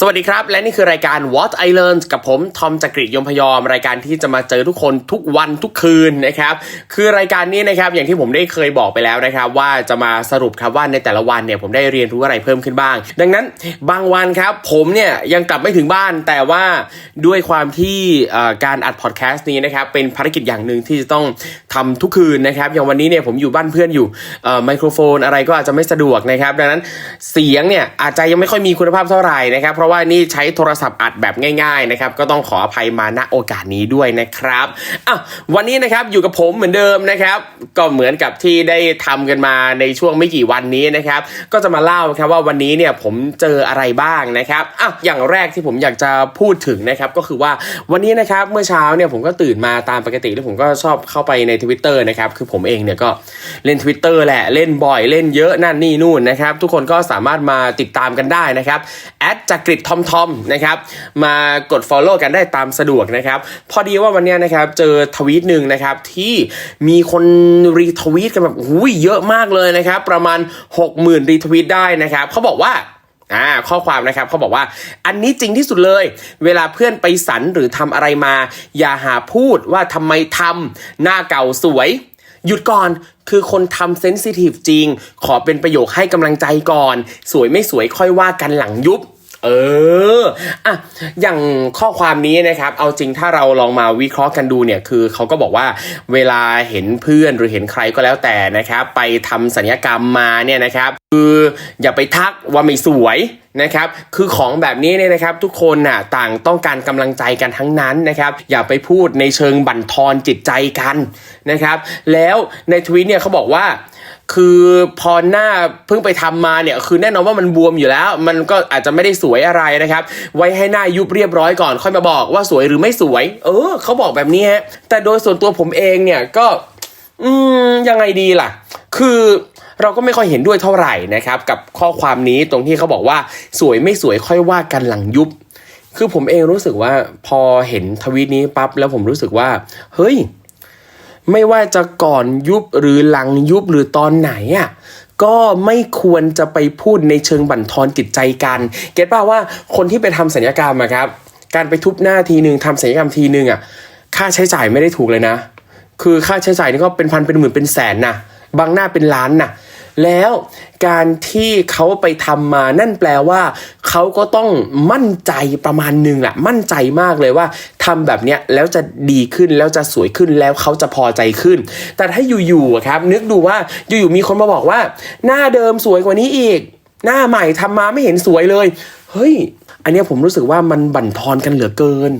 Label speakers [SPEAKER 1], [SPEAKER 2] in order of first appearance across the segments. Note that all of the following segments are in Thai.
[SPEAKER 1] สวัสดีครับ และนี่คือรายการ What I Learned กับผม ทอมจักริยมพยอม รายการที่จะมาเจอทุกคนทุกวันทุกคืนนะครับ คือรายการนี้นะครับอย่างที่ผมได้เคยบอกไปแล้วนะครับ ว่าจะมาสรุปครับว่าในแต่ละวันเนี่ยผมได้เรียนรู้อะไรเพิ่มขึ้นบ้าง ดังนั้นบางวันครับผมเนี่ยยังกลับไม่ถึงบ้านแต่ว่าด้วยความที่การอัดพอดแคสต์นี้นะครับเป็นภารกิจอย่างหนึ่งที่จะต้องทำทุกคืนนะครับอย่างวันนี้เนี่ยผมอยู่บ้านเพื่อนอยู่ไมโครโฟนอะไรก็อาจจะไม่สะดวกนะครับ ดังนั้นเสียงเนี่ยอาจจะยังไม่ค่อยมีคุณภาพเท่าไหร่นะครับเพราะว่านี่ใช้โทรศัพท์อัดแบบง่ายๆนะครับก็ต้องขออภัยมาณโอกาสนี้ด้วยนะครับอะวันนี้นะครับอยู่กับผมเหมือนเดิมนะครับก็เหมือนกับที่ได้ทำกันมาในช่วงไม่กี่วันนี้นะครับก็จะมาเล่าครับว่าวันนี้เนี่ยผมเจออะไรบ้างนะครับอะอย่างแรกที่ผมอยากจะพูดถึงนะครับก็คือว่าวันนี้นะครับเมื่อเช้าเนี่ยผมก็ตื่นมาตามปกติแล้วผมก็ชอบเข้าไปใน Twitter นะครับคือผมเองเนี่ยก็เล่น Twitter แหละเล่นบ่อยเล่นเยอะนั่นนี่นู่นนะครับทุกคนก็สามารถมาติดตามกันได้นะครับแอดจักริดทอมทอมนะครับมากด Follow กันได้ตามสะดวกนะครับพอดีว่าวันนี้นะครับเจอทวีตหนึ่งนะครับที่มีคนรีทวีตกันแบบหูยเยอะมากเลยนะครับประมาณ 60,000รีทวีตได้นะครับเขาบอกว่าอ่าข้อความนะครับเขาบอกว่าอันนี้จริงที่สุดเลย เวลาเพื่อนไปสันหรือทำอะไรมา อย่าหาพูดว่าทำไมทำหน้าเก่าสวย หยุดก่อนคือคนทำเซนซิทีฟจริง ขอเป็นประโยคให้กำลังใจก่อน สวยไม่สวยค่อยว่ากันหลังยุบ เอออะอย่างข้อความนี้นะครับ เอาจริงถ้าเราลองมาวิเคราะห์กันดูเนี่ยคือเขาก็บอกว่าเวลาเห็นเพื่อนหรือเห็นใครก็แล้วแต่นะครับ ไปทำสัญญกรรมมาเนี่ยนะครับคืออย่าไปทักว่าไม่สวยนะครับ คือของแบบนี้เนี่ยนะครับ ทุกคนน่ะต่างต้องการกำลังใจกันทั้งนั้นนะครับ อย่าไปพูดในเชิงบั่นทอนจิตใจกันนะครับ แล้วในทวีตเนี่ยเขาบอกว่า คือพอหน้าเพิ่งไปทำมาเนี่ยคือแน่นอนว่ามันบวมอยู่แล้ว มันก็อาจจะไม่ได้สวยอะไรนะครับ ไว้ให้หน้ายุบเรียบร้อยก่อน ค่อยมาบอกว่าสวยหรือไม่สวย เออเขาบอกแบบนี้ฮะแต่โดยส่วนตัวผมเองเนี่ยก็ อืมยังไงดีล่ะ คือเราก็ไม่ค่อยเห็นด้วยเท่าไหร่นะครับ กับข้อความนี้ตรงที่เขาบอกว่าสวยไม่สวยค่อยว่ากันหลังยุบ คือผมเองรู้สึกว่าพอเห็นทวีตนี้ปั๊บแล้วผมรู้สึกว่า เฮ้ย ไม่ว่าจะก่อนยุบหรือหลังยุบหรือตอนไหนอะก็ไม่ควรจะไปพูดในเชิงบั่นทอนจิตใจกัน เก็ตป่าว่าคนที่ไปทำศัลยกรรมอะครับ การไปทุบหน้าทีหนึ่งทำศัลยกรรมทีหนึ่งอะค่าใช้จ่ายไม่ได้ถูกเลยนะ คือค่าใช้จ่ายนี่ก็เป็นพันเป็นหมื่นเป็นแสนนะบางหน้าเป็นล้านนะ แล้วการที่เขาไปทำมานั่นแปลว่า เขาก็ต้องมั่นใจประมาณหนึ่งแหละมั่นใจมากเลยว่าทำแบบเนี้ยแล้วจะดีขึ้นแล้วจะสวยขึ้นแล้วเขาจะพอใจขึ้น แต่ถ้าอยู่ๆครับ นึกดูว่าอยู่ๆมีคนมาบอกว่า หน้าเดิมสวยกว่านี้อีก หน้าใหม่ทำมาไม่เห็นสวยเลย เฮ้ย อันนี้ผมรู้สึกว่ามันบั่นทอนกันเหลือเกิน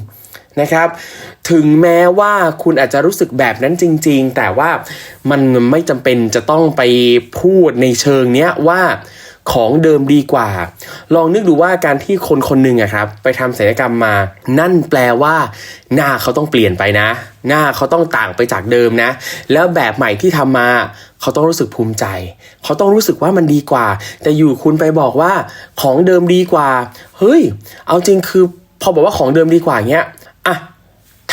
[SPEAKER 1] นะครับ ถึงแม้ว่าคุณอาจจะรู้สึกแบบนั้นจริง ๆ แต่ว่ามันไม่จำเป็นจะต้องไปพูดในเชิงเนี้ยว่าของเดิมดีกว่า ลองนึกดูว่าการที่คนคนหนึ่งอะครับ ไปทำศัลยกรรมมา นั่นแปลว่า หน้าเขาต้องเปลี่ยนไปนะ หน้าเขาต้องต่างไปจากเดิมนะ แล้วแบบใหม่ที่ทำมา เขาต้องรู้สึกภูมิใจ เขาต้องรู้สึกว่ามันดีกว่า แต่อยู่คุณไปบอกว่า ของเดิมดีกว่า เฮ้ย เอาจริงคือพอบอกว่าของเดิมดีกว่าเงี้ย อะ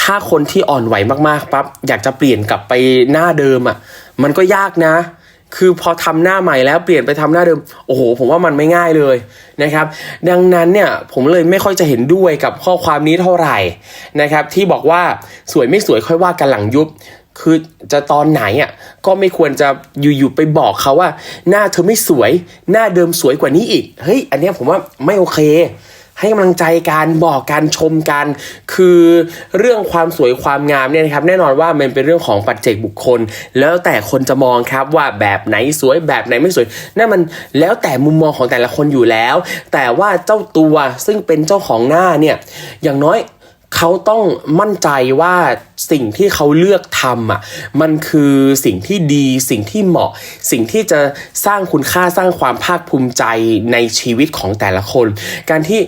[SPEAKER 1] ถ้าคนที่อ่อนไหวมากๆปั๊บอยากจะเปลี่ยนกลับไปหน้าเดิมอะ มันก็ยากนะ คือพอทำหน้าใหม่แล้วเปลี่ยนไปทำหน้าเดิม โอ้โห ผมว่ามันไม่ง่ายเลยนะครับ ดังนั้นเนี่ยผมเลยไม่ค่อยจะเห็นด้วยกับข้อความนี้เท่าไหร่นะครับ ที่บอกว่าสวยไม่สวยค่อยว่ากันหลังยุบคือจะตอนไหนอะก็ไม่ควรจะอยู่ๆไปบอกเขาว่า หน้าเธอไม่สวย หน้าเดิมสวยกว่านี้อีก เฮ้ย อันนี้ผมว่าไม่โอเค ให้กำลังใจการบอกการชมกันคือเรื่องความสวยความงามเนี่ยนะครับแน่นอนว่ามันเป็นเรื่องของปัจเจกบุคคล แล้วแต่คนจะมองครับว่าแบบไหนสวยแบบไหนไม่สวยนั่นมันแล้วแต่มุมมองของแต่ละคนอยู่แล้ว แต่ว่าเจ้าตัวซึ่งเป็นเจ้าของหน้าเนี่ยอย่างน้อย เขาต้องมั่นใจว่าสิ่งที่เขาเลือกทำอะมันคือสิ่งที่ดีสิ่งที่เหมาะ สิ่งที่จะสร้างคุณค่าสร้างความภาคภูมิใจในชีวิตของแต่ละคน การที่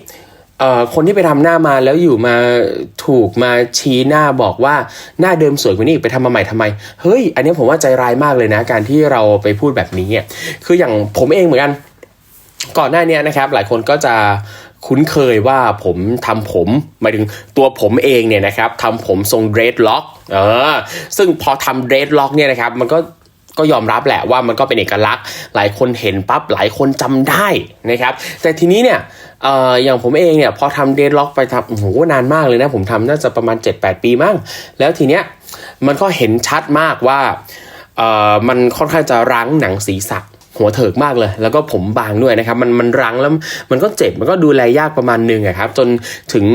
[SPEAKER 1] เอ่อคนที่ไปทำหน้ามาแล้วอยู่มาถูกมาชี้หน้าบอกว่าหน้าเดิมสวยกว่านี้อีกไปทำมาใหม่ทำไมเฮ้ย อันนี้ผมว่าใจร้ายมากเลยนะ การที่เราไปพูดแบบนี้คืออย่างผมเองเหมือนกัน ก่อนหน้านี้นะครับ หลายคนก็จะ คุ้นเคยว่าผมทำผมหมายถึงตัวผมเองเนี่ยนะครับทำผมทรงเดรดล็อกเออซึ่งพอทำเดรดล็อกเนี่ยนะครับมันก็ก็ยอมรับแหละว่ามันก็เป็นเอกลักษณ์ หลายคนเห็นปั๊บหลายคนจำได้นะครับ แต่ทีนี้เนี่ยเอออย่างผมเองเนี่ยพอทำเดดล็อกไปทำโอ้โหนานมากเลยนะ ผมทำน่าจะประมาณ 7-8 ปีมั้งแล้วทีเนี้ยมันก็เห็นชัดมากว่าเออมันค่อนข้างจะรั้งหนังศีรษะ หัวเถิกมากเลย แล้วก็ผมบางด้วยนะครับ มันมันรั้งแล้วมันก็เจ็บมันก็ดูแลยากประมาณหนึงครับจนถึง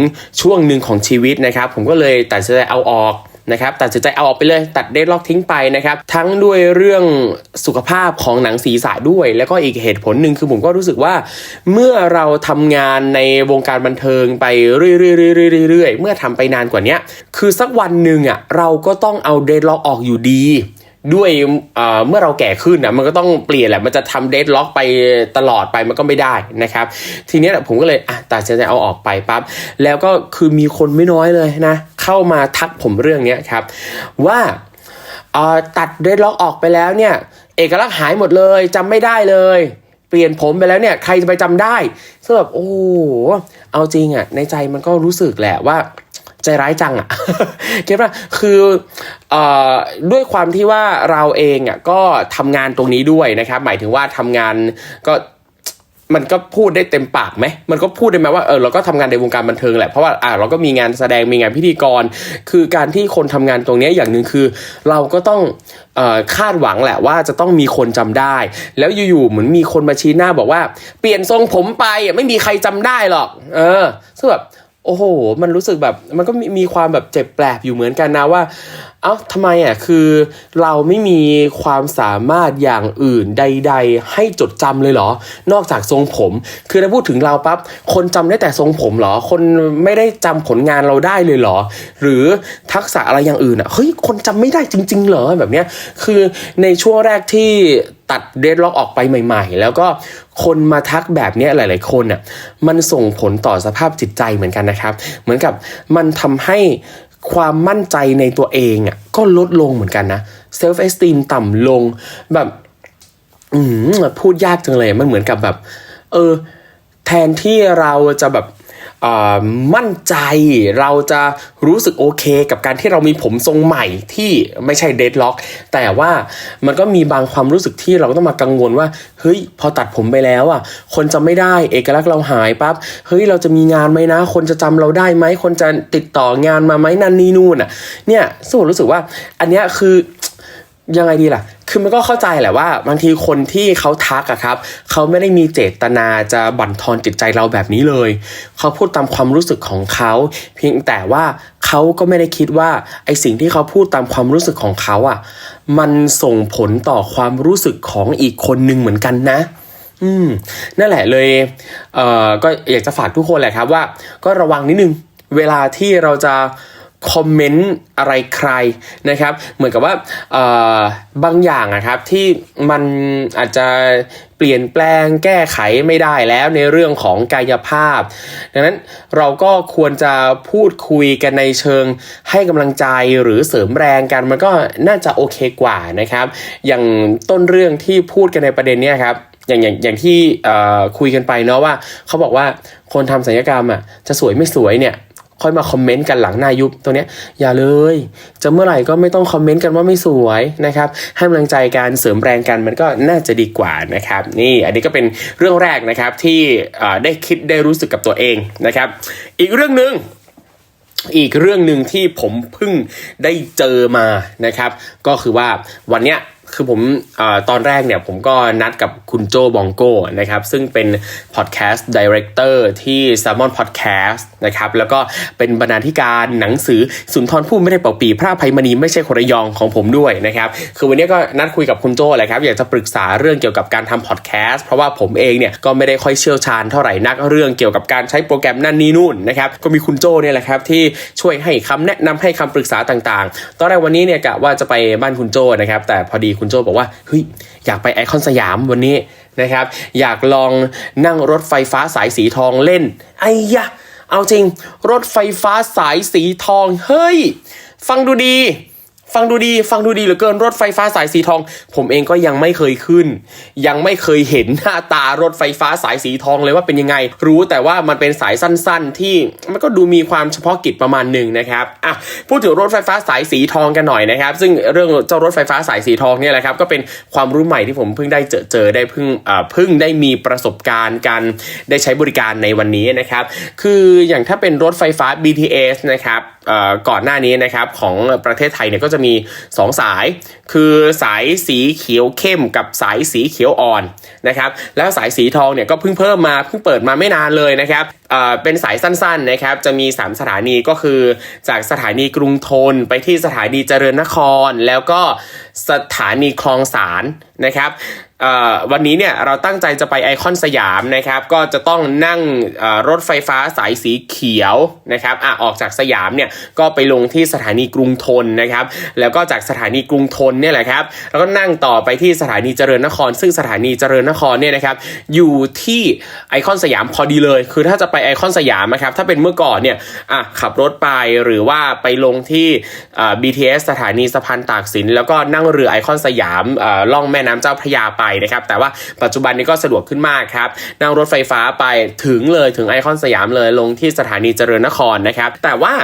[SPEAKER 1] ช่วงหนึ่งของชีวิตนะครับ ผมก็เลยตัดสินใจเอาออกนะครับตัดสินใจเอาออกไปเลยตัดเดดล็อกทิ้งไปนะครับ ทั้งด้วยเรื่องสุขภาพของหนังศีรษะด้วย แล้วก็อีกเหตุผลหนึ่งคือผมก็รู้สึกว่า เมื่อเราทำงานในวงการบันเทิงไปเรื่อยๆๆๆๆเมื่อทำไปนานกว่านี้คือสักวันหนึ่งอะเราก็ต้องเอาเดดล็อกออกอยู่ดี ด้วยเอ่อเมื่อเราแก่ขึ้นนะมันก็ต้องเปลี่ยนแหละมันจะทำเดดล็อกไปตลอดไปมันก็ไม่ได้นะครับ ทีเนี้ยผมก็เลยอะตัดสินใจเอาออกไปปั๊บแล้วก็คือมีคนไม่น้อยเลยนะ เข้ามาทักผมเรื่องเนี้ยครับว่าเอ่อตัดเดดล็อกออกไปแล้วเนี่ยเอกลักษณ์หายหมดเลยจำไม่ได้เลยเปลี่ยนผมไปแล้วเนี่ยใครจะไปจำได้ซึ่งแบบโอ้เอาจริงอะในใจมันก็รู้สึกแหละว่า ใจร้ายจังอะ่ะเก็ตป่ะคืออด้วยความที่ว่าเราเองอะก็ทำงานตรงนี้ด้วยนะครับ หมายถึงว่าทำงานก็มันก็พูดได้เต็มปากไหม มันก็พูดได้ไหมว่าเออเราก็ทำงานในวงการบันเทิงแหละ เพราะว่าอ่าเราก็มีงานแสดงมีงานพิธีกร คือการที่คนทำงานตรงนี้อย่างหนึ่งคือ เราก็ต้องออคาดหวังแหละว่าจะต้องมีคนจำได้ แล้วอยู่ๆเหมือนมีคนมาชี้หน้าบอกว่า เปลี่ยนทรงผมไปอะไม่มีใครจำได้หรอก เออซึ่งแบบ โอ้โห มันรู้สึกแบบมันก็มีมีความแบบเจ็บแปลกอยู่เหมือนกันนะว่า เอ้าทำไมอะคือเราไม่มีความสามารถอย่างอื่นใด ๆ ให้จดจำเลยเหรอ นอกจากทรงผม คือถ้าพูดถึงเราปั๊บคนจำได้แต่ทรงผมเหรอ คนไม่ได้จำผลงานเราได้เลยเหรอ หรือทักษะอะไรอย่างอื่นอะเฮ้ยคนจำไม่ได้จริง ๆ เหรอแบบเนี้ยคือในช่วงแรกที่ ตัดเดดล็อกออกไปใหม่ ๆ แล้วก็คนมาทักแบบนี้หลาย ๆ คนอะมันส่งผลต่อสภาพจิตใจเหมือนกันนะครับ เหมือนกับมันทำให้ความมั่นใจในตัวเองอะก็ลดลงเหมือนกันนะเซลฟ์เอสติมต่ำลงแบบพูดยากจังเลยมันเหมือนกับแบบ เออ แทนที่เราจะแบบ มั่นใจเราจะรู้สึกโอเค กับการที่เรามีผมทรงใหม่ที่ไม่ใช่เดดล็อก แต่ว่ามันก็มีบางความรู้สึกที่เราก็ต้องมากังวลว่าเฮ้ยพอตัดผมไปแล้วอะคนจำไม่ได้เอกลักษณ์เราหายปั๊บเฮ้ยเราจะมีงานไหมนะ คนจะจำเราได้ไหมคนจะติดต่องานมาไหมนั่นนี่นู่นอะเนี่ยซึ่งผมรู้สึกว่าอันเนี้ยคือ ยังไงดีล่ะ คือมันก็เข้าใจแหละว่า บางทีคนที่เขาทักอะครับ เขาไม่ได้มีเจตนาจะบั่นทอนจิตใจเราแบบนี้เลย เขาพูดตามความรู้สึกของเขา เพียงแต่ว่าเขาก็ไม่ได้คิดว่าไอสิ่งที่เขาพูดตามความรู้สึกของเขาอะมันส่งผลต่อความรู้สึกของอีกคนนึงเหมือนกันนะ อืม นั่นแหละเลย เอ่อ ก็อยากจะฝากทุกคนแหละครับว่า ก็ระวังนิดนึง เวลาที่เราจะ คอมเมนต์อะไรใครนะครับ เหมือนกับว่าบางอย่างนะครับที่มันอาจจะเปลี่ยนแปลงแก้ไขไม่ได้แล้วในเรื่องของกายภาพ ดังนั้นเราก็ควรจะพูดคุยกันในเชิงให้กำลังใจหรือเสริมแรงกันมันก็น่าจะโอเคกว่านะครับ อย่างต้นเรื่องที่พูดกันในประเด็นนี้ครับอย่างอย่างอย่างที่คุยกันไปเนาะว่าเขาบอกว่าคนทำศัลยกรรมอะจะสวยไม่สวยเนี่ย ค่อยมาคอมเมนต์กันหลังหน้ายุบตัวเนี้ยอย่าเลย จะเมื่อไหร่ก็ไม่ต้องคอมเมนต์กันว่าไม่สวยนะครับให้กำลังใจการเสริมแรงกันมันก็น่าจะดีกว่านะครับนี่อันนี้ก็เป็นเรื่องแรกนะครับที่ได้คิดได้รู้สึกกับตัวเองนะครับ อีกเรื่องหนึ่งอีกเรื่องหนึ่งที่ผมเพิ่งได้เจอมานะครับ ก็คือว่าวันเนี้ย คือผมอตอนแรกเนี่ยผมก็นัดกับคุณโจบองโก้นะครับซึ่งเป็นพอดแคสต์ดีเรคเตอร์ที่ s ซ l m o n Podcast นะครับแล้วก็เป็นบรรณาธิการหนังสือสุนทรภู่ไม่ได้เป่าปีพระภัยมณีไม่ใช่คนระยองของผมด้วยนะครับคือวันนี้ก็นัดคุยกับคุณโจแหละครับอยากจะปรึกษาเรื่องเกี่ยวกับการทำพอดแคสต์เพราะว่าผมเองเนี่ยก็ไม่ได้ค่อยเชี่ยวชาญเท่าไหร่นักเรื่องเกี่ยวกับการใช้โปรแกรมนั่นนี่นู่นนะครับก็มีคุณโจเนี่ยแหละครับที่ช่วยให้คำแนะนำให้คำปรึกษาต่างๆ ตอนแรกวันนี้เนี่ยกะว่าจะไปบ้านคุณโจนะครับแต่พอดีคุณโจบอกว่าเฮ้ยอยากไปไอคอนสยามวันนี้นะครับ อยากลองนั่งรถไฟฟ้าสายสีทองเล่น ไอ้ยะ เอาจริง รถไฟฟ้าสายสีทอง เฮ้ย ฟังดูดี ฟังดูดี ฟังดูดีเหลือเกินรถไฟฟ้าสายสีทอง ผมเองก็ยังไม่เคยขึ้น ยังไม่เคยเห็นหน้าตารถไฟฟ้าสายสีทองเลยว่าเป็นยังไง รู้แต่ว่ามันเป็นสายสั้น ๆ ที่มันก็ดูมีความเฉพาะกิจประมาณหนึ่งนะครับอะพูดถึงรถไฟฟ้าสายสีทองกันหน่อยนะครับ ซึ่งเรื่องเจ้ารถไฟฟ้าสายสีทองเนี่ยแหละครับก็เป็นความรู้ใหม่ที่ผมเพิ่งได้เจอเจอได้เพิ่งเอ่อเพิ่งได้มีประสบการณ์การได้ใช้บริการในวันนี้นะครับคืออย่างถ้าเป็นรถไฟฟ้า BTS นะครับเอ่อก่อนหน้านี้นะครับของประเทศไทยเนี่ยก็จะมี 2 สาย คือสายสีเขียวเข้มกับสายสีเขียวอ่อนนะครับแล้วสายสีทองเนี่ยก็เพิ่งเพิ่มมาเพิ่งเปิดมาไม่นานเลยนะครับเเป็นสายสั้นๆนะครับจะมี 3 สถานีก็คือ จากสถานีกรุงทนไปที่สถานีเจริญนคร แล้วก็สถานีคลองสารนะครับ วันนี้เนี่ยเราตั้งใจจะไปไอคอนสยามนะครับ ก็จะต้องนั่งรถไฟฟ้าสายสีเขียวนะครับอะออกจากสยามเนี่ยก็ไปลงที่สถานีกรุงทนนะครับ แล้วก็จากสถานีกรุงทนเนี่ยแหละครับแล้วก็นั่งต่อไปที่สถานีเจริญนคร ซึ่งสถานีเจริญนครเนี่ยนะครับ อยู่ที่ไอคอนสยามพอดีเลย คือถ้าจะไปไอคอนสยามนะครับถ้าเป็นเมื่อก่อนเนี่ยอะขับรถไปหรือว่าไปลงที่ BTS สถานีสะพานตากสิน แล้วก็นั่งเรือไอคอนสยามอ่อล่องแม่น้ำเจ้าพระยาไปนะครับแต่ว่าปัจจุบันนี้ก็สะดวกขึ้นมากครับนั่งรถไฟฟ้าไปถึงเลยถึงไอคอนสยามเลยลงที่สถานีเจริญนครนะครับแต่ว่า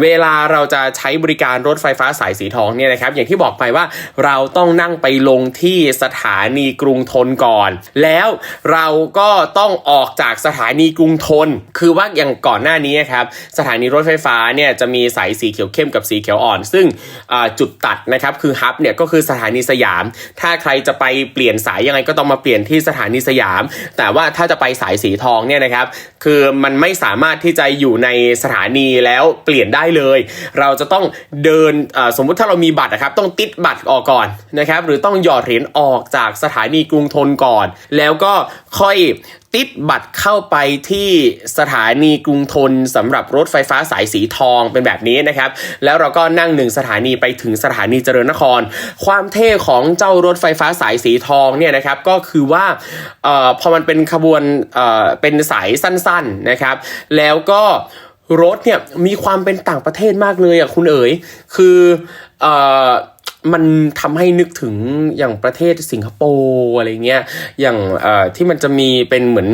[SPEAKER 1] เวลาเราจะใช้บริการรถไฟฟ้าสายสีทองเนี่ยนะครับอย่างที่บอกไปว่าเราต้องนั่งไปลงที่สถานีกรุงทนก่อน แล้วเราก็ต้องออกจากสถานีกรุงทน คือว่าอย่างก่อนหน้านี้ครับสถานีรถไฟฟ้าเนี่ยจะมีสายสีเขียวเข้มกับสีเขียวอ่อน ซึ่งจุดตัดนะครับคือฮับเนี่ยก็คือสถานีสยาม ถ้าใครจะไปเปลี่ยนสายยังไงก็ต้องมาเปลี่ยนที่สถานีสยาม แต่ว่าถ้าจะไปสายสีทองเนี่ยนะครับ คือมันไม่สามารถที่จะอยู่ในสถานีแล้วเปลี่ยนได้เลย เราจะต้องเดินสมมุติถ้าเรามีบัตรนะครับ ต้องติดบัตรออกก่อนนะครับ หรือต้องหยอดเหรียญออกจากสถานีกรุงทนก่อน แล้วก็ค่อย ติดบัตรเข้าไปที่สถานีกรุงทนสำหรับรถไฟฟ้าสายสีทองเป็นแบบนี้นะครับ แล้วเราก็นั่งหนึ่งสถานีไปถึงสถานีเจริญนคร ความเท่ของเจ้ารถไฟฟ้าสายสีทองเนี่ยนะครับก็คือว่าเอ่อพอมันเป็นขบวนเอ่อเป็นสายสั้นๆนะครับ แล้วก็รถเนี่ยมีความเป็นต่างประเทศมากเลยอะคุณเอ๋ยคือเอ่อ มันทำให้นึกถึงอย่างประเทศสิงคโปร์อะไรเงี้ยอย่างเอ่อที่มันจะมีเป็นเหมือน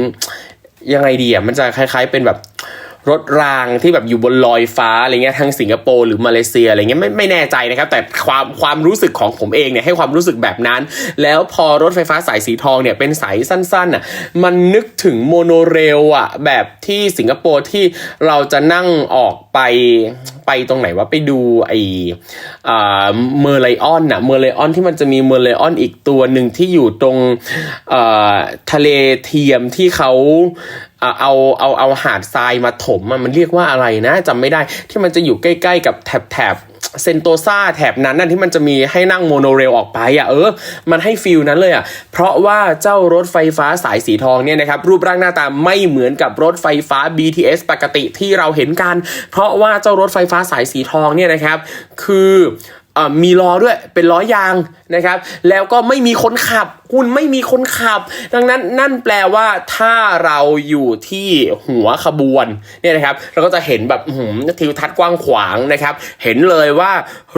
[SPEAKER 1] ยังไงดีอะมันจะคล้าย ๆเป็นแบบ รถรางที่แบบอยู่บนลอยฟ้าอะไรเงี้ยทางสิงคโปร์หรือมาเลเซียอะไรเงี้ยไม่ไม่แน่ใจนะครับ แต่ความความรู้สึกของผมเองเนี่ยให้ความรู้สึกแบบนั้น แล้วพอรถไฟฟ้าสายสีทองเนี่ยเป็นสายสั้นๆอะมันนึกถึงโมโนเรลอะแบบที่สิงคโปร์ที่เราจะนั่งออกไปไปตรงไหนว่าไปดูไออ่าเมอร์ไลออนน่ะเมอร์ไลออนที่มันจะมีเมอร์ไลออนอีกตัวหนึ่งที่อยู่ตรงเอ่อทะเลเทียมที่เขา เอาเอาเอาหาดทรายมาถมมันเรียกว่าอะไรนะจำไม่ได้ที่มันจะอยู่ใกล้ๆกับแถบแถบเซนโตซาแถบนั้นน่ะที่มันจะมีให้นั่งโมโนเรลออกไปอะเออ มันให้ฟิลนั้นเลยอะ เพราะว่าเจ้ารถไฟฟ้าสายสีทองเนี่ยนะครับ รูปร่างหน้าตาไม่เหมือนกับรถไฟฟ้า BTS ปกติที่เราเห็นกัน เพราะว่าเจ้ารถไฟฟ้าสายสีทองเนี่ยนะครับ คือ มีล้อด้วยเป็นล้อยางนะครับ แล้วก็ไม่มีคนขับคุณไม่มีคนขับ ดังนั้นนั่นแปลว่าถ้าเราอยู่ที่หัวขบวนเนี่ยนะครับ เราก็จะเห็นแบบหือทิวทัศน์กว้างขวางนะครับ เห็นเลยว่า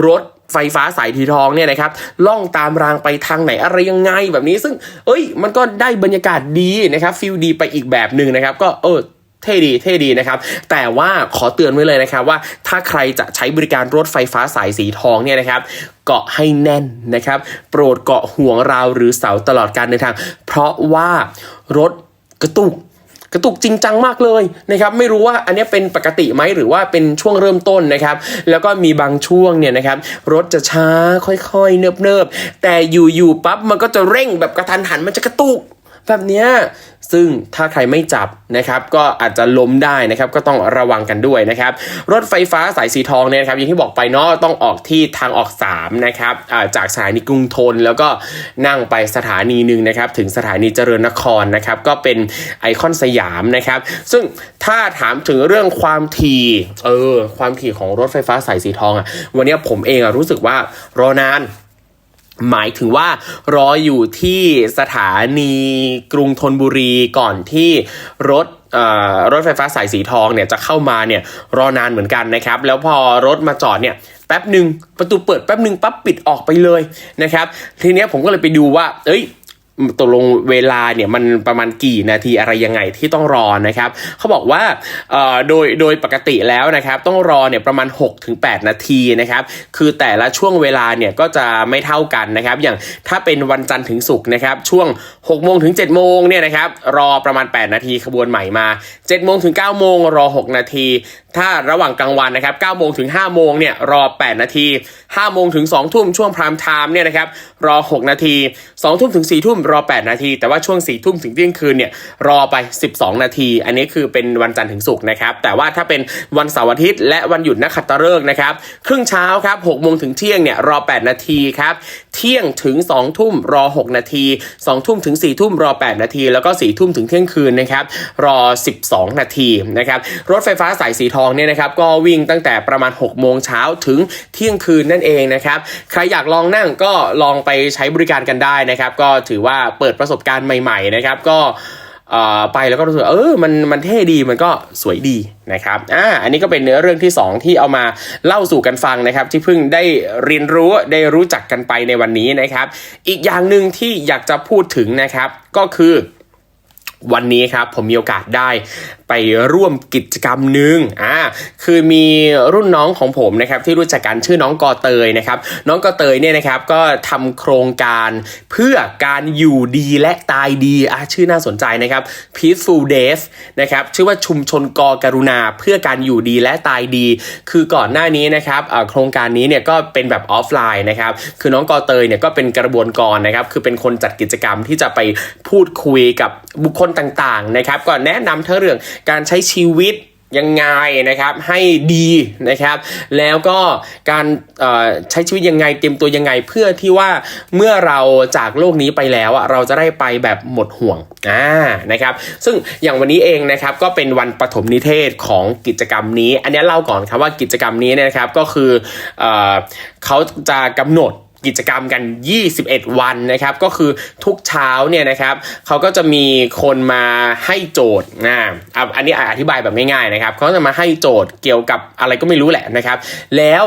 [SPEAKER 1] รถไฟฟ้าสายทีทองเนี่ยนะครับล่องตามรางไปทางไหนอะไรยังไงแบบนี้ซึ่ง เอ้ย มันก็ได้บรรยากาศดีนะครับฟิลดีไปอีกแบบหนึ่งนะครับ ก็เออ เท่ดีเท่ดีนะครับ แต่ว่าขอเตือนไว้เลยนะครับว่าถ้าใครจะใช้บริการรถไฟฟ้าสายสีทองเนี่ยนะครับเกาะให้แน่นนะครับ โปรดเกาะห่วงราวหรือเสาตลอดการเดินทาง เพราะว่ารถกระตุกกระตุกจริงจังมากเลยนะครับไม่รู้ว่าอันนี้เป็นปกติไหมหรือว่าเป็นช่วงเริ่มต้นนะครับ แล้วก็มีบางช่วงเนี่ยนะครับรถจะช้าค่อยๆ เนิบๆแต่อยู่ๆปั๊บมันก็จะเร่งแบบกระทันหันมันจะกระตุก แบบเนี้ยซึ่งถ้าใครไม่จับนะครับก็อาจจะล้มได้นะครับก็ต้องระวังกันด้วยนะครับรถไฟฟ้าสายสีทองเนี่ยครับอย่างที่บอกไปเนาะต้องออกที่ทางออก3นะครับาจากสถานีกรุงทน แล้วก็นั่งไปสถานีหนึ่งนะครับถึงสถานีเจริญนครนะครับก็เป็นไอคอนสยามนะครับซึ่งถ้าถามถึงเรื่องความถี่เออความถี่ของรถไฟฟ้าสายสีทองอะ่ะวันนี้ผมเองอะ่ะรู้สึกว่ารอนาน หมายถึงว่ารออยู่ที่สถานีกรุงธนบุรีก่อนที่รถรถไฟฟ้าสายสีทองเนี่ยจะเข้ามาเนี่ยรอนานเหมือนกันนะครับ แล้วพอรถมาจอดเนี่ยแป๊บหนึ่งประตูเปิดแป๊บหนึ่งปั๊บปิดออกไปเลยนะครับ ทีเนี้ยผมก็เลยไปดูว่า เอ้ย ตกลงเวลาเนี่ยมันประมาณกี่นาทีอะไรยังไงที่ต้องรอนะครับเขาบอกว่าเอ่อโดยโดยปกติแล้วนะครับต้องรอเนี่ยประมาณ 6-8 นาทีนะครับคือแต่ละช่วงเวลาเนี่ยก็จะไม่เท่ากันนะครับอย่างถ้าเป็นวันจันทร์ถึงศุกร์นะครับช่วง6โมงถึง7โมงเนี่ยนะครับรอประมาณ 8 นาทีขบวนใหม่มา7โมงถึง9โมงรอ 6 นาที ถ้าระหว่างกลางวันนะครับ9โมงถึง5โมงเนี่ยรอ 8 นาที5โมงถึง2ทุ่มช่วงพรามไทม์เนี่ยนะครับรอ 6 นาที2ทุ่มถึง4ทุ่มรอ 8 นาที แต่ว่าช่วง4ทุ่มถึงเที่ยงคืนเนี่ยรอไป 12 นาที อันนี้คือเป็นวันจันทร์ถึงศุกร์นะครับ แต่ว่าถ้าเป็นวันเสาร์อาทิตย์และวันหยุดนักขัตฤกษ์นะครับ ครึ่งเช้าครับ6โมงถึงเที่ยงเนี่ยรอ 8 นาทีครับเที่ยงถึง 2 ทุ่มรอ 6 นาที 2 ทุ่มถึง 4 ทุ่มรอ 8 นาที แล้วก็4ทุ่มถึงเที่ยงคืนนะครับรอ 12 นาทีนะครับรถไฟฟ้าสายสีทองเนี่ยนะครับก็วิ่งตั้งแต่ประมาณ 6 โมงเช้าถึงเที่ยงคืนนั่นเองนะครับใครอยากลองนั่งก็ลองไปใช้บริการกันได้นะครับก็ถือว่าเปิดประสบการณ์ใหม่ๆนะครับก็ ไปแล้วก็รู้สึกเออมันมันเท่ดีมันก็สวยดีนะครับอ่าอันนี้ก็เป็นเนื้อเรื่องที่ 2 ที่เอามาเล่าสู่กันฟังนะครับ ที่เพิ่งได้เรียนรู้ได้รู้จักกันไปในวันนี้นะครับ อีกอย่างหนึ่งที่อยากจะพูดถึงนะครับก็คือวันนี้ครับผมมีโอกาสได้ ไปร่วมกิจกรรมหนึ่งอ่าคือมีรุ่นน้องของผมนะครับที่รู้จักกันชื่อน้องกอเตยนะครับน้องกอเตยเนี่ยนะครับก็ทำโครงการเพื่อการอยู่ดีและตายดีอะชื่อน่าสนใจนะครับ Peaceful Days นะครับชื่อว่าชุมชนกอการุณาเพื่อการอยู่ดีและตายดี คือก่อนหน้านี้นะครับโครงการนี้เนี่ยก็เป็นแบบออฟไลน์นะครับคือน้องกอเตยเนี่ยก็เป็นกระบวนกรนะครับคือเป็นคนจัดกิจกรรมที่จะไปพูดคุยกับบุคคลต่างๆนะครับก็แนะนำทั้งเรื่องการใช้ชีวิตยังไงนะครับให้ดีนะครับ แล้วก็การใช้ชีวิตยังไงเตรียมตัวยังไงเพื่อที่ว่าเมื่อเราจากโลกนี้ไปแล้วอะเราจะได้ไปแบบหมดห่วงอ่านะครับ ซึ่งอย่างวันนี้เองนะครับก็เป็นวันปฐมนิเทศของกิจกรรมนี้ อันนี้เล่าก่อนครับว่ากิจกรรมนี้เนยนะครับก็คือเอ่อเขาจะกำหนด กิจกรรมกัน 21 วันนะครับ ก็คือทุกเช้าเนี่ยนะครับเขาก็จะมีคนมาให้โจทย์นะอะอันนี้อธิบายแบบง่ายๆนะครับเขาจะมาให้โจทย์เกี่ยวกับอะไรก็ไม่รู้แหละนะครับ แล้ว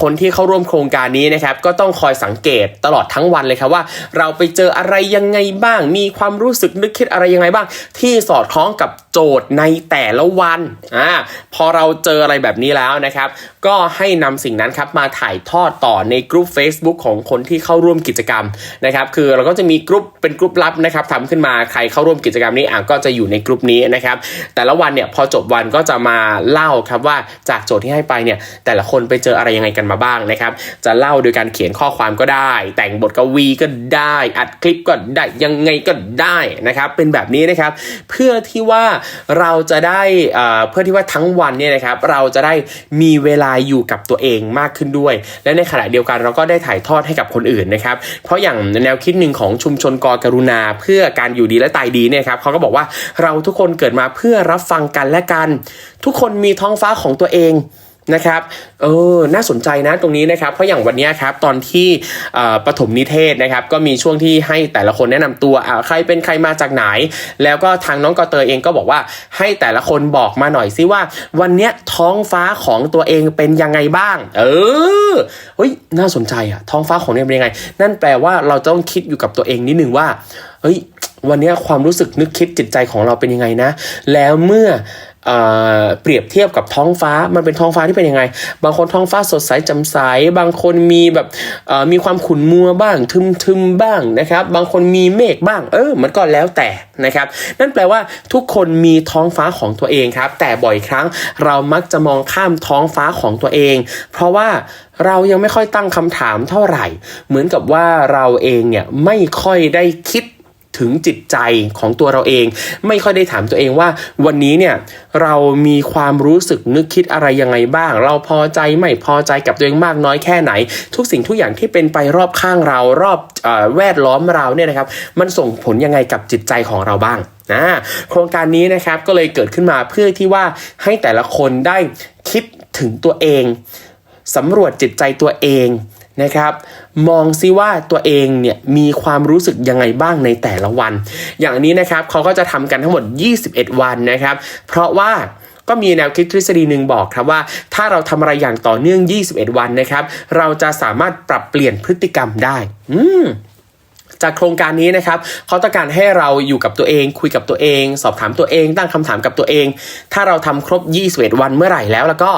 [SPEAKER 1] คนที่เข้าร่วมโครงการนี้นะครับก็ต้องคอยสังเกตตลอดทั้งวันเลยครับว่า เราไปเจออะไรยังไงบ้าง มีความรู้สึกนึกคิดอะไรยังไงบ้าง ที่สอดคล้องกับโจทย์ในแต่ละวันอ่าพอเราเจออะไรแบบนี้แล้วนะครับ ก็ให้นำสิ่งนั้นครับมาถ่ายทอดต่อในกลุ่ม Facebook ของคนที่เข้าร่วมกิจกรรมนะครับคือเราก็จะมีกลุ่มเป็นกลุ่มลับนะครับทำขึ้นมาใครเข้าร่วมกิจกรรมนี้อะก็จะอยู่ในกลุ่มนี้นะครับแต่ละวันเนี่ยพอจบวันก็จะมาเล่าครับว่าจากโจทย์ที่ให้ไปเนี่ยแต่ละคนไปเจออะไรยังไงกันมาบ้างนะครับ จะเล่าโดยการเขียนข้อความก็ได้ แต่งบทกวีก็ได้อัดคลิปก็ได้ยังไงก็ได้นะครับ เป็นแบบนี้นะครับ เพื่อที่ว่าเราจะได้อ่อเพื่อที่ว่าทั้งวันเนี่ยนะครับ เราจะได้มีเวลาอยู่กับตัวเองมากขึ้นด้วย และในขณะเดียวกันเราก็ได้ถ่ายทอดให้กับคนอื่นนะครับเพราะอย่างแนวคิดหนึ่งของชุมชนกอกรุณา เพื่อการอยู่ดีและตายดีเนี่ยครับเขาก็บอกว่าเราทุกคนเกิดมาเพื่อรับฟังกันและกัน ทุกคนมีท้องฟ้าของตัวเอง นะครับ เออ น่าสนใจนะตรงนี้นะครับ เพราะอย่างวันเนี้ยครับตอนที่ปฐมนิเทศนะครับ ก็มีช่วงที่ให้แต่ละคนแนะนำตัวอ่าใครเป็นใครมาจากไหน แล้วก็ทางน้องกอเตยเองก็บอกว่าให้แต่ละคนบอกมาหน่อยซิว่า วันเนี้ยท้องฟ้าของตัวเองเป็นยังไงบ้าง เออ เฮ้ย น่าสนใจอะท้องฟ้าของเนี่ยเป็นยังไง นั่นแปลว่าเราต้องคิดอยู่กับตัวเองนิดนึงว่า เฮ้ย วันเนี้ยความรู้สึกนึกคิดจิตใจของเราเป็นยังไงนะ แล้วเมื่อ เปรียบเทียบกับท้องฟ้ามันเป็นท้องฟ้าที่เป็นยังไง บางคนท้องฟ้าสดใสจ่มใสบางคนมีแบบมีความขุ่นมัวบ้างทึมทึมๆบ้างนะครับ บางคนมีเมฆบ้าง เออ มันก็แล้วแต่นะครับ นั่นแปลว่าทุกคนมีท้องฟ้าของตัวเองครับ แต่บ่อยครั้งเรามักจะมองข้ามท้องฟ้าของตัวเอง เพราะว่าเรายังไม่ค่อยตั้งคำถามเท่าไหร่ เหมือนกับว่าเราเองเนี่ยไม่ค่อยได้คิด ถึงจิตใจของตัวเราเอง ไม่ค่อยได้ถามตัวเองว่า วันนี้เนี่ยเรามีความรู้สึกนึกคิดอะไรยังไงบ้าง เราพอใจไม่พอใจกับตัวเองมากน้อยแค่ไหน ทุกสิ่งทุกอย่างที่เป็นไปรอบข้างเรารอบอแวดล้อมเราเนี่ยนะครับ มันส่งผลยังไงกับจิตใจของเราบ้างนะโครงการนี้นะครับก็เลยเกิดขึ้นมาเพื่อที่ว่าให้แต่ละคนได้คิดถึงตัวเองสำรวจจิตใจตัวเอง นะครับ มองซิว่าตัวเองเนี่ยมีความรู้สึกยังไงบ้างในแต่ละวัน อย่างนี้นะครับเขาก็จะทำกันทั้งหมด 21 วันนะครับ เพราะว่าก็มีแนวคิดทฤษฎีหนึ่งบอกครับว่า ถ้าเราทำอะไรอย่างต่อเนื่อง 21 วันนะครับ เราจะสามารถปรับเปลี่ยนพฤติกรรมได้ อืมจากโครงการนี้นะครับเขาต้องการให้เราอยู่กับตัวเอง คุยกับตัวเอง สอบถามตัวเอง ตั้งคำถามกับตัวเอง ถ้าเราทำครบ 21 วันเมื่อไหร่แล้วแล้วก็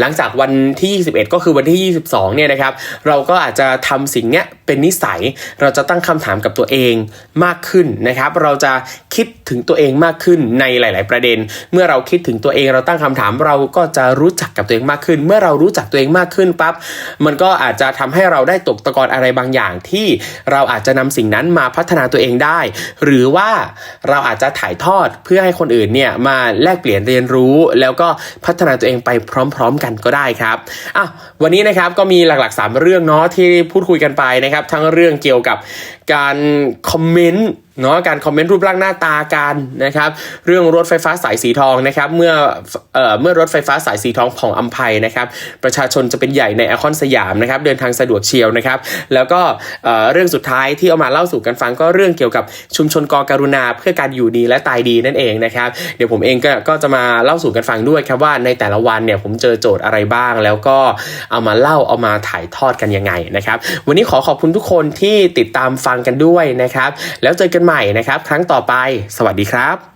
[SPEAKER 1] หลังจากวันที่ 21 ก็คือวันที่ 22 เนี่ยนะครับ เราก็อาจจะทำสิ่งเนี้ยเป็นนิสัย เราจะตั้งคำถามกับตัวเองมากขึ้นนะครับ เราจะคิดถึงตัวเองมากขึ้นในหลาย ๆ ประเด็น เมื่อเราคิดถึงตัวเองเราตั้งคำถามเราก็จะรู้จักกับตัวเองมากขึ้น เมื่อเรารู้จักตัวเองมากขึ้นปั๊บมันก็อาจจะทำให้เราได้ตกตะกอนอะไรบางอย่างที่เราอาจจะนำสิ่งนั้นมาพัฒนาตัวเองได้ หรือว่าเราอาจจะถ่ายทอดเพื่อให้คนอื่นเนี่ยมาแลกเปลี่ยนเรียนรู้ แล้วก็พัฒนาตัวเองไปพร้อม ๆ กันก็ได้ครับอะวันนี้นะครับก็มีหลักๆ 3 เรื่องเนาะที่พูดคุยกันไปนะครับ ทั้งเรื่องเกี่ยวกับการคอมเมนต์ เนาะการคอมเมนต์รูปร่างหน้าตากันนะครับ เรื่องรถไฟฟ้าสายสีทองนะครับ เมื่อเอ่อเมื่อรถไฟฟ้าสายสีทองของอัมภัยนะครับ ประชาชนจะเป็นใหญ่ในไอคอนสยามนะครับ เดินทางสะดวกเชียวนะครับ แล้วก็เอ่อเรื่องสุดท้ายที่เอามาเล่าสู่กันฟังก็เรื่องเกี่ยวกับชุมชนกอการุณาเพื่อการอยู่ดีและตายดีนั่นเองนะครับ เดี๋ยวผมเองก็ก็จะมาเล่าสู่กันฟังด้วยครับว่าในแต่ละวันเนี่ยผมเจอโจทย์อะไรบ้าง แล้วก็เอามาเล่าเอามาถ่ายทอดกันยังไงนะครับ วันนี้ขอขอบคุณทุกคนที่ติดตามฟังกันด้วยนะครับ แล้วเจอกันใหม่นะครับ ครั้งต่อไป สวัสดีครับ